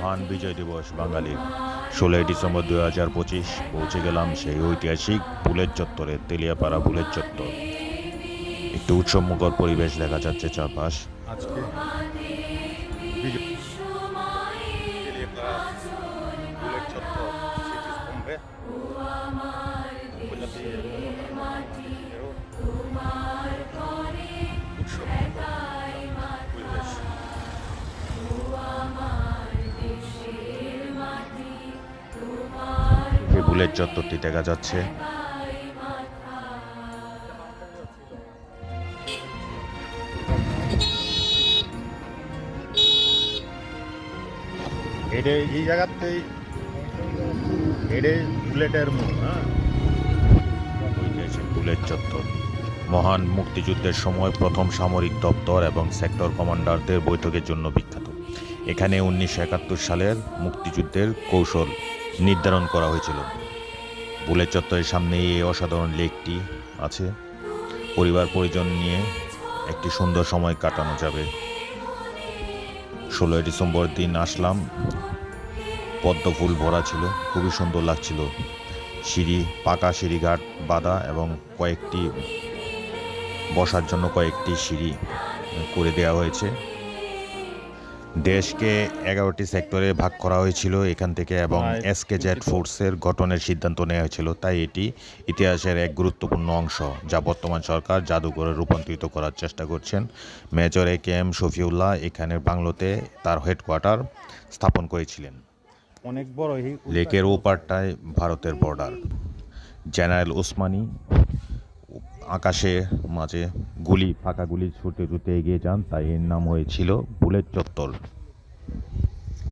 মহান বিজয় দিবস বাঙালির। ষোলোই ডিসেম্বর দু হাজার পঁচিশ পৌঁছে গেলাম সেই ঐতিহাসিক বুলেট চত্বরে, তেলিয়াপাড়া বুলেট চত্বর। একটু উৎসবমুখর পরিবেশ দেখা যাচ্ছে চারপাশ। আজকে বুলেট চত্বর এই বুলেট চত্বরটি দেখা যাচ্ছে। এটা এই জায়গাতেই এটা বুলেটের মুখ হ্যাঁ? বুলেট চত্বর মহান মুক্তিযুদ্ধের সময় প্রথম সামরিক দপ্তর এবং সেক্টর কমান্ডারদের বৈঠকের জন্য বিখ্যাত। এখানে উনিশশো একাত্তর সালের মুক্তিযুদ্ধের কৌশল নির্ধারণ করা হয়েছিল। বুলেট চত্বরের সামনে এই অসাধারণ লেকটি আছে। পরিবার, পরিজন নিয়ে একটি সুন্দর সময় কাটানো যাবে। ষোলোই ডিসেম্বর দিন আসলাম। পদ্ম ফুল ভরা ছিল, খুবই সুন্দর লাগছিল। সিঁড়ি, পাকা সিঁড়িঘাট, বাঁধা এবং কয়েকটি, বসার জন্য কয়েকটি সিঁড়ি করে দেওয়া হয়েছে। দেশকে এগারোটি সেক্টরে ভাগ করা হয়েছিল এখান থেকে এবং এসকে জেড ফোর্সের গঠনের সিদ্ধান্ত নেওয়া হয়েছিল। তাই এটি ইতিহাসের এক গুরুত্বপূর্ণ অংশ যা বর্তমান সরকার জাদুঘরে রূপান্তরিত করার চেষ্টা করছেন। Major A K M Shafiullah এখানের বাংলোতে তার হেডকোয়ার্টার স্থাপন করেছিলেন। অনেক বড় লেকের ওপারটায় ভারতের বর্ডার। জেনারেল ওসমানী আকাশে মাঝে গুলি, ফাঁকা গুলি ছুটে ছুটে এগিয়ে যান, তাই এর নাম হয়েছিল বুলেট চত্বর।